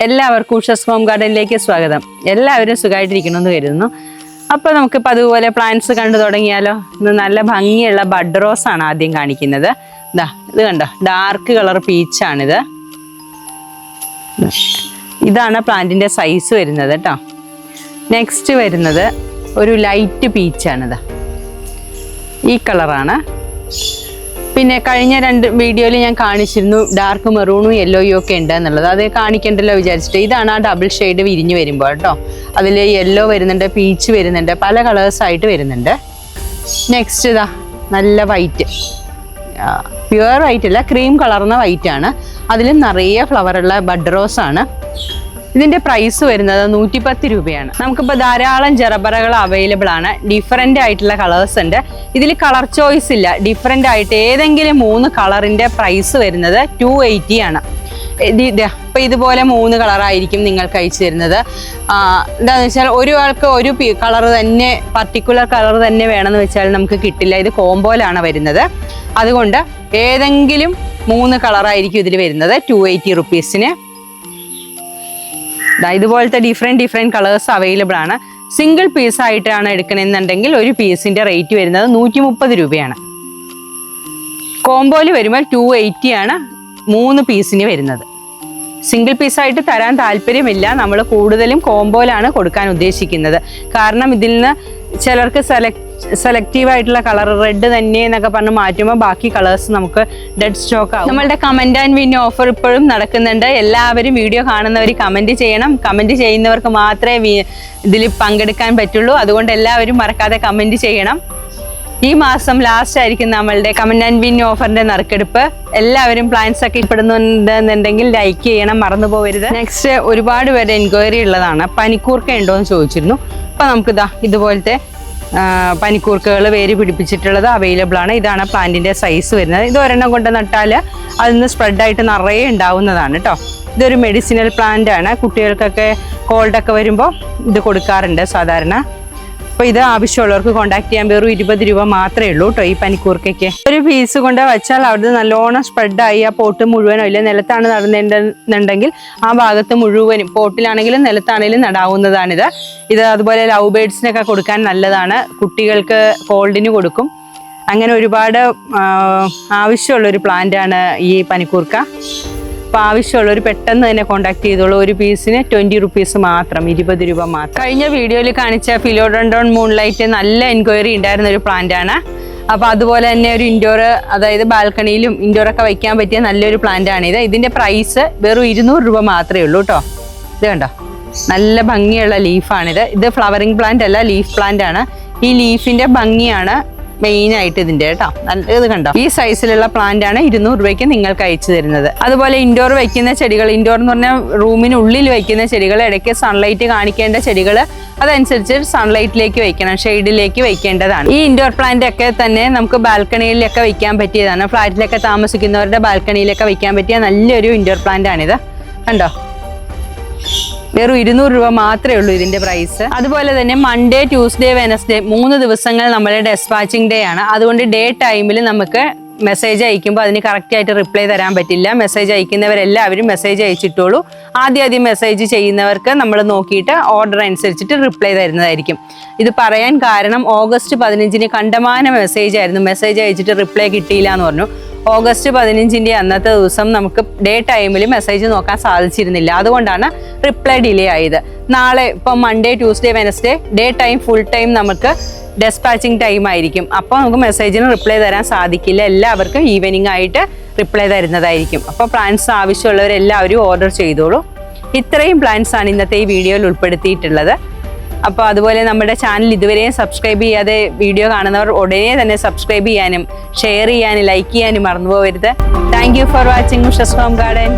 എല്ലാവർക്കും ഉഷസ് ഹോം ഗാർഡനിലേക്ക് സ്വാഗതം. എല്ലാവരും സുഖമായിട്ടിരിക്കണമെന്ന് കരുതുന്നു. അപ്പോൾ നമുക്കിപ്പോൾ അതുപോലെ പ്ലാന്റ്സ് കണ്ടു തുടങ്ങിയാലോ? ഇത് നല്ല ഭംഗിയുള്ള ബഡ് റോസ് ആണ് ആദ്യം കാണിക്കുന്നത്. ഇതാ ഇത് കണ്ടോ? ഡാർക്ക് കളർ പീച്ചാണിത് ഇതാണ് പ്ലാന്റിന്റെ സൈസ് വരുന്നത് കേട്ടോ. നെക്സ്റ്റ് വരുന്നത് ഒരു ലൈറ്റ് പീച്ചാണിത് ഈ കളറാണ് പിന്നെ കഴിഞ്ഞ രണ്ട് വീഡിയോയിൽ ഞാൻ കാണിച്ചിരുന്നു ഡാർക്ക് മെറൂണും യെല്ലോയും ഒക്കെ ഉണ്ട് എന്നുള്ളത് അത് കാണിക്കണ്ടല്ലോ വിചാരിച്ചിട്ട്. ഇതാണ് ആ ഡബിൾ ഷെയ്ഡ് വിരിഞ്ഞു വരുമ്പോൾ കേട്ടോ. അതിൽ യെല്ലോ വരുന്നുണ്ട് പീച്ച് വരുന്നുണ്ട് പല കളേഴ്സ് ആയിട്ട് വരുന്നുണ്ട്. നെക്സ്റ്റ് ഇതാ നല്ല വൈറ്റ് പ്യുവർ വൈറ്റ് അല്ല ക്രീം കളർന്ന വൈറ്റ് ആണ്. അതിൽ നിറയെ ഫ്ലവറുള്ള ബഡ് റോസ് ആണ്. ഇതിന്റെ പ്രൈസ് വരുന്നത് നൂറ്റിപ്പത്ത് രൂപയാണ്. നമുക്കിപ്പോൾ ധാരാളം ജറബറകൾ അവൈലബിൾ ആണ്. ഡിഫറെന്റ് ആയിട്ടുള്ള കളേഴ്സ് ഉണ്ട്. ഇതിൽ കളർ ചോയ്സ് ഇല്ല. ഡിഫറെന്റ് ആയിട്ട് ഏതെങ്കിലും മൂന്ന് കളറിന്റെ പ്രൈസ് വരുന്നത് ടു എയ്റ്റി ആണ്. ഇപ്പം ഇതുപോലെ മൂന്ന് കളറായിരിക്കും നിങ്ങൾക്ക് അയച്ചു തരുന്നത്. എന്താണെന്ന് വെച്ചാൽ ഒരാൾക്ക് ഒരു കളർ തന്നെ പർട്ടിക്കുലർ കളർ തന്നെ വേണമെന്ന് വെച്ചാൽ നമുക്ക് കിട്ടില്ല. ഇത് കോംബോയിലാണ് വരുന്നത്. അതുകൊണ്ട് ഏതെങ്കിലും മൂന്ന് കളറായിരിക്കും ഇതിൽ വരുന്നത്. ടു എയ്റ്റി റുപ്പീസിന് ഇതുപോലത്തെ ഡിഫറെന്റ് ഡിഫറെന്റ് കളേഴ്സ് അവൈലബിൾ ആണ്. സിംഗിൾ പീസ് ആയിട്ടാണ് എടുക്കണമെന്നുണ്ടെങ്കിൽ ഒരു പീസിന്റെ റേറ്റ് വരുന്നത് നൂറ്റി മുപ്പത് രൂപയാണ് കോംബോയിൽ വരുമ്പോൾ ടു എയ്റ്റി ആണ് മൂന്ന് പീസിന് വരുന്നത്. സിംഗിൾ പീസായിട്ട് തരാൻ താല്പര്യമില്ല. നമ്മൾ കൂടുതലും കോംബോയിലാണ് കൊടുക്കാൻ ഉദ്ദേശിക്കുന്നത്. കാരണം ഇതിൽ നിന്ന് ചിലർക്ക് സെലക്ട് സെലക്റ്റീവ് ആയിട്ടുള്ള കളർ റെഡ് തന്നെ എന്നൊക്കെ പറഞ്ഞ് മാറ്റുമ്പോൾ ബാക്കി കളേഴ്സ് നമുക്ക് ഡെഡ് സ്റ്റോക്ക് ആവും. നമ്മളുടെ കമന്റ് ആൻഡ് വിൻ ഓഫർ ഇപ്പോഴും നടക്കുന്നുണ്ട്. എല്ലാവരും വീഡിയോ കാണുന്നവർ കമന്റ് ചെയ്യണം. കമന്റ് ചെയ്യുന്നവർക്ക് മാത്രമേ ഇതിൽ പങ്കെടുക്കാൻ പറ്റുള്ളൂ. അതുകൊണ്ട് എല്ലാവരും മറക്കാതെ കമന്റ് ചെയ്യണം. ഈ മാസം ലാസ്റ്റ് ആയിരിക്കും നമ്മളുടെ കമന്റ് ആൻഡ് വിൻ ഓഫറിന്റെ നറുക്കെടുപ്പ്. എല്ലാവരും പ്ലാൻസ് ഒക്കെ ഇപ്പെടുന്നുണ്ടെന്നുണ്ടെങ്കിൽ ലൈക്ക് ചെയ്യണം മറന്നു പോകരുത് നെക്സ്റ്റ് ഒരുപാട് പേര് എൻക്വയറി ഉള്ളതാണ്. പനിക്കൂർക്ക ഉണ്ടോ എന്ന് ചോദിച്ചിരുന്നു. അപ്പൊ നമുക്ക് ഇതാ ഇതുപോലത്തെ പനിക്കൂർക്കകൾ വേര് പിടിപ്പിച്ചിട്ടുള്ളത് അവൈലബിൾ ആണ്. ഇതാണ് പ്ലാന്റിന്റെ സൈസ് വരുന്നത്. ഇത് ഒരെണ്ണം കൊണ്ട് നട്ടാൽ അതിൽ നിന്ന് സ്പ്രെഡായിട്ട് നിറയെ ഉണ്ടാവുന്നതാണ് കേട്ടോ ഇതൊരു മെഡിസിനൽ പ്ലാന്റ് ആണ്. കുട്ടികൾക്കൊക്കെ കോൾഡൊക്കെ വരുമ്പോൾ ഇത് കൊടുക്കാറുണ്ട് സാധാരണ. അപ്പോൾ ഇത് ആവശ്യമുള്ളവർക്ക് കോൺടാക്ട് ചെയ്യാൻ വെറും ഇരുപത് രൂപ മാത്രമേ ഉള്ളൂ കേട്ടോ ഈ പനിക്കൂർക്കയ്ക്ക്. ഒരു പീസ് കൊണ്ട് വെച്ചാൽ അവിടെ നല്ലോണം സ്പ്രെഡായി ആ പോട്ട് മുഴുവനോ ഇല്ല നിലത്താണ് നടന്നിട്ടുണ്ടെങ്കിൽ ആ ഭാഗത്ത് മുഴുവനും പോട്ടിലാണെങ്കിലും നിലത്താണെങ്കിലും നടാവുന്നതാണിത്. ഇത് അതുപോലെ ലവ് ബേഡ്സിനൊക്കെ കൊടുക്കാൻ നല്ലതാണ്. കുട്ടികൾക്ക് കോൾഡിന് കൊടുക്കും. അങ്ങനെ ഒരുപാട് ആ, ആവശ്യമുള്ളൊരു പ്ലാന്റാണ് ഈ പനിക്കൂർക്ക. അപ്പോൾ ആവശ്യമുള്ളവർ പെട്ടെന്ന് തന്നെ കോൺടാക്ട് ചെയ്തോളൂ. ഒരു പീസിന് ട്വന്റി റുപ്പീസ് മാത്രം ഇരുപത് രൂപ മാത്രം. കഴിഞ്ഞ വീഡിയോയിൽ കാണിച്ച ഫിലോഡൻഡോൺ മൂൺലൈറ്റ് നല്ല എൻക്വയറി ഉണ്ടായിരുന്ന ഒരു പ്ലാന്റ് ആണ്. അപ്പോൾ അതുപോലെ തന്നെ ഒരു ഇൻഡോർ അതായത് ബാൽക്കണിയിലും ഇൻഡോർ ഒക്കെ വയ്ക്കാൻ പറ്റിയ നല്ലൊരു പ്ലാന്റ് ആണ് ഇത്. ഇതിന്റെ പ്രൈസ് വെറും ഇരുന്നൂറ് രൂപ മാത്രമേ ഉള്ളൂ കേട്ടോ ഇത് കണ്ടോ? നല്ല ഭംഗിയുള്ള ലീഫാണിത് ഇത് ഫ്ലവറിങ് പ്ലാന്റ് അല്ല ലീഫ് പ്ലാന്റ് ആണ്. ഈ ലീഫിന്റെ ഭംഗിയാണ് മെയിൻ ആയിട്ട് ഇതിന്റെ കേട്ടോ ഇത് കണ്ടോ? ഈ സൈസിലുള്ള പ്ലാന്റ് ആണ് ഇരുന്നൂറ് രൂപയ്ക്ക് നിങ്ങൾക്ക് അയച്ചു തരുന്നത്. അതുപോലെ ഇൻഡോർ വയ്ക്കുന്ന ചെടികൾ ഇൻഡോർ എന്ന് പറഞ്ഞാൽ റൂമിനുള്ളിൽ വയ്ക്കുന്ന ചെടികൾ ഇടയ്ക്ക് സൺലൈറ്റ് കാണിക്കേണ്ട ചെടികൾ അതനുസരിച്ച് സൺലൈറ്റിലേക്ക് വയ്ക്കണം ഷെയ്ഡിലേക്ക് വയ്ക്കേണ്ടതാണ് ഈ ഇൻഡോർ പ്ലാന്റ് ഒക്കെ തന്നെ നമുക്ക് ബാൽക്കണിയിലൊക്കെ വയ്ക്കാൻ പറ്റിയതാണ്. ഫ്ലാറ്റിലൊക്കെ താമസിക്കുന്നവരുടെ ബാൽക്കണിയിലൊക്കെ വയ്ക്കാൻ പറ്റിയ നല്ലൊരു ഇൻഡോർ പ്ലാന്റ് ആണിത്. കണ്ടോ? വെറും ഇരുന്നൂറ് രൂപ മാത്രമേ ഉള്ളൂ ഇതിന്റെ പ്രൈസ് അതുപോലെ തന്നെ മൺഡേ ട്യൂസ്ഡേ വെനസ്ഡേ മൂന്ന് ദിവസങ്ങൾ നമ്മുടെ ഡെസ്പാച്ചിങ് ഡേ ആണ്. അതുകൊണ്ട് ഡേ ടൈമിൽ നമുക്ക് മെസ്സേജ് അയക്കുമ്പോൾ അതിന് കറക്റ്റ് ആയിട്ട് റിപ്ലൈ തരാൻ പറ്റില്ല. മെസ്സേജ് അയക്കുന്നവരെല്ലാവരും മെസ്സേജ് അയച്ചിട്ടുള്ളൂ ആദ്യം ആദ്യം മെസ്സേജ് ചെയ്യുന്നവർക്ക് നമ്മൾ നോക്കിയിട്ട് ഓർഡർ അനുസരിച്ചിട്ട് റിപ്ലൈ തരുന്നതായിരിക്കും. ഇത് പറയാൻ കാരണം ഓഗസ്റ്റ് പതിനഞ്ചിന് കണ്ടമാന മെസ്സേജ് ആയിരുന്നു. മെസ്സേജ് അയച്ചിട്ട് റിപ്ലൈ കിട്ടിയില്ല എന്ന് പറഞ്ഞു. ഓഗസ്റ്റ് പതിനഞ്ചിന്റെ അന്നത്തെ ദിവസം നമുക്ക് ഡേ ടൈമിൽ മെസ്സേജ് നോക്കാൻ സാധിച്ചിരുന്നില്ല. അതുകൊണ്ടാണ് റിപ്ലൈ ഡിലേ ആയത്. നാളെ ഇപ്പം Monday Tuesday Wednesday day time full time നമുക്ക് ഡെസ്പാച്ചിങ് ടൈം ആയിരിക്കും. അപ്പോൾ നമുക്ക് മെസ്സേജിന് റിപ്ലൈ തരാൻ സാധിക്കില്ല. എല്ലാവർക്കും ഈവനിങ് ആയിട്ട് റിപ്ലൈ തരുന്നതായിരിക്കും. അപ്പോൾ പ്ലാൻസ് ആവശ്യമുള്ളവരെല്ലാവരും ഓർഡർ ചെയ്തോളൂ. ഇത്രയും പ്ലാൻസ് ആണ് ഇന്നത്തെ ഈ വീഡിയോയിൽ ഉൾപ്പെടുത്തിയിട്ടുള്ളത്. അപ്പോൾ അതുപോലെ നമ്മുടെ ചാനൽ ഇതുവരെയും സബ്സ്ക്രൈബ് ചെയ്യാതെ വീഡിയോ കാണുന്നവർ ഉടനെ തന്നെ സബ്സ്ക്രൈബ് ചെയ്യാനും ഷെയർ ചെയ്യാനും ലൈക്ക് ചെയ്യാനും മറന്നു പോകരുത് thank for watching Ushas home garden